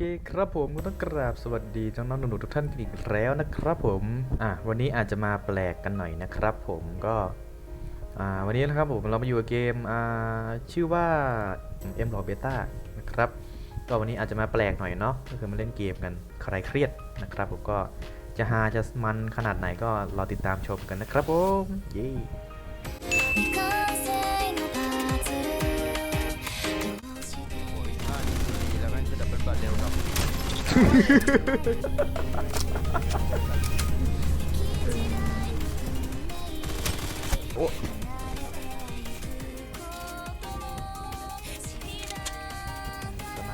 เคครับผมก็ต้องกราบสวัสดีน้องๆหนูๆทุกท่านอีกแล้วนะครับผมอะวันนี้อาจจะมาแปลกกันหน่อยนะครับผมก็อ่าวันนี้นะครับผมเรามาอยู่กับเกมอ่าชื่อว่า M หลอเบต้านะครับก็วันนี้อาจจะมาแปลกหน่อยเนาะก็คือมาเล่นเกมกันใครเครียดนะครับผมก็จะฮาจะมันขนาดไหนก็รอติดตามชมกันนะครับผมเย้ โอ้ทำไม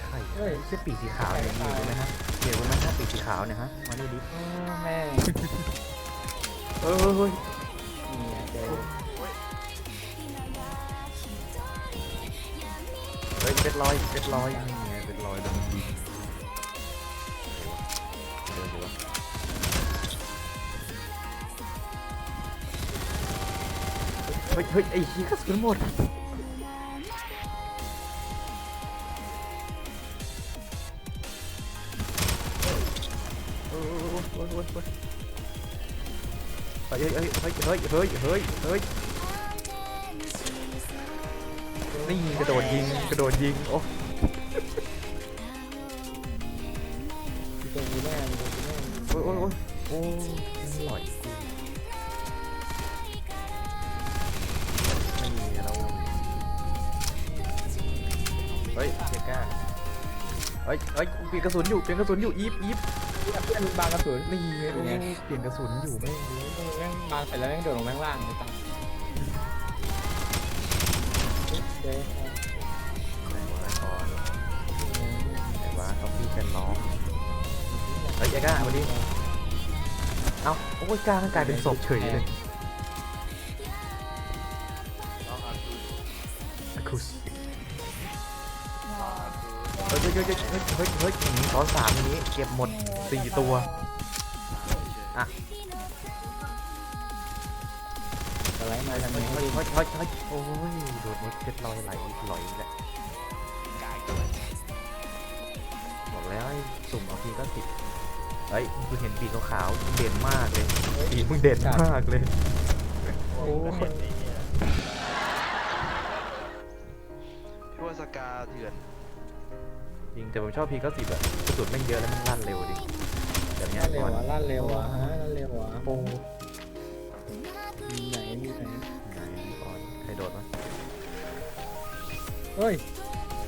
ใช่เฮ้ย เสื้อปีกสีขาวเนี่ยมีอยู่ไหมฮะเดี๋ยวมันนะปีกสีขาวเนี่ยฮะมานี่ดิแม่งเฮ้ยเฮ้ยเฮ้ยเนี่ยเจอเฮ้ยเป็นรอยเป็นรอยนี่ไงเป็นรอย เฮ้ยเฮ้ยไอ้ชี้กระสุนหมดโอ้ยโอ้ยโอ้ยโอ้ยเฮ้ยเฮ้ยเฮ้ยเฮ้ยเฮ้ยเฮ้ยเฮ้ยนี่กระโดดยิงกระโดดยิงโอ้ตัวกูแน่ตัวกูแน่โอ้ยโอ้ยโอ้ยโอ้ยหล่อย ฮ้ยเฮ้ยเปลี่ยนกระสุนอยู่เปลี่ยนกระสุนอยู่อีฟอีฟเพื่อนบางกระสุนนี่ไงโอ้ยเปลี่ยนกระสุนอยู่แม่งเลยแม่งบางเสร็จแล้วแม่งโดดลงแม่งล่างเลยตังเจ๊ไหนวะไอ้อนไหนวะเขาพี่กันน้องเฮ้ยเจก้าวันนี้เอ้าโอ้ยก้ามันกลายเป็นศพเฉยเลย ฮ้ยเฮ้ยเฮ้ยเฮ้ยเฮ้ยเฮ้ยตอนสามนี้เก็บหมดสี่ตัวอะสไลด์มาทางนี้เฮ้ยเฮ้ยเฮ้ยเฮ้ยโอ้ยโดนเน็ตเก็ตลอยไหลลอยแหละบอกแล้วไอ้สุ่มเอาทีก็ติดเฮ้ยกูเห็นปีกขาวๆเด่นมากเลยปีกมึงเด่นมากเลยโอ้ยทั่วสกาเถื่อน จริงแต่ผมชอบพีก็สิบอะกระสุนแม่งเยอะแล้วมันลั่นเร็วดิแบบเนี้ยลั่นเร็วก่อนอะลั่นเร็วอะฮะลั่นเร็วอะโอ้มีไหนมีไหนไหนก่อนใครโดดวะเฮ้ย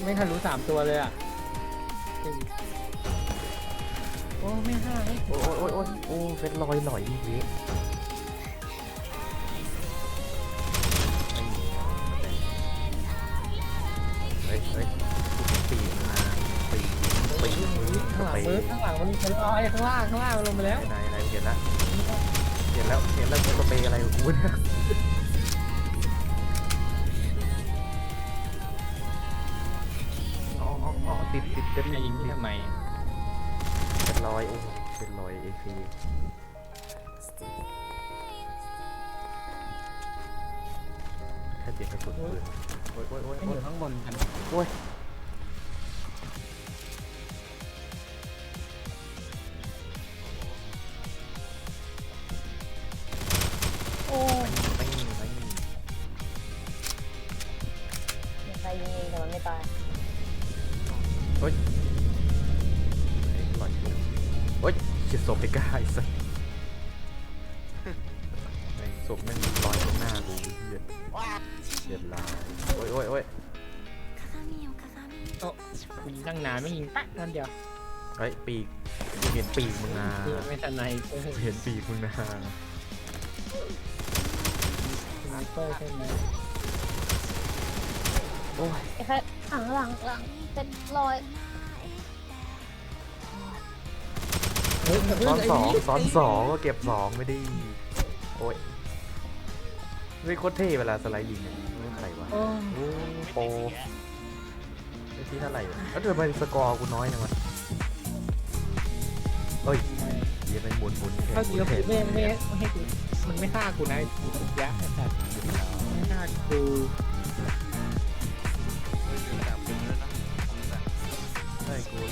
ไม่ทันรู้สามตัวเลยอะโอ้ไม่ห้าไม่โอ้ยโอ้ยโอ้ยโอ้ยเป็นรอยหลอยอีกเว้ ข้างหลังไปมือข้างหลังมันเป็นอ้อยข้างล่างข้างล่างมันลงไปแล้วไหนไหนเห็นแล้วเห็นแล้วเห็นแล้วสเปรย์อะไรอุ้ยอ๋ออ๋ออ๋อติดติดเต็มจะยิงติดทำไมเป็นรอยโอ้โหเป็นรอยเอซีแค่เปลี่ยนกระสุนปืนโอ้ยโอ้ยโอ้ยไม่โอ้อยยู่ข้างบนกันโอ้ย ตายเฮ้ยหลอยอยู่เฮ้ยเฉียดศพไปกล้าไอ้สัสไอ้ศพแม่งลอยตรงหน้ากูเหี้ยเฉียดลายโอ้ยโอ้ยโอ้ยโอ้กูยิงตั้งนานไม่ยิงแป๊ะนั่นเดียวเฮ้ยปีกเห็นปีกมึงนะยิงไม่ทันในเออเห็นปีกมึงนะ สไนเปอร์ใช่ไหม โอ้ยไอ้แค่หลังหลังหลังเป็นรอยเฮ้ยซ้อนสองซ้อนสองก็เก็บสองไม่ได้โอ้ยเฮ้ยโคตรเท่เวลาสไลด์ยิงเนี่ยไม่ใครวะโอ้โอ้โปรไม่ที่เท่าไหร่วะแล้วทำไมสกอร์กูน้อยจังวะเฮ้ยเยียนไปหมุนหมุนแขนถ้าหกูมุนแขนไม่ไม่ไม่ให้กูมันไม่ฆ่ากูนะไอ้ยักษ์ไอ้สัตว์ไม่ฆ่ากู เฮ้ยอยู่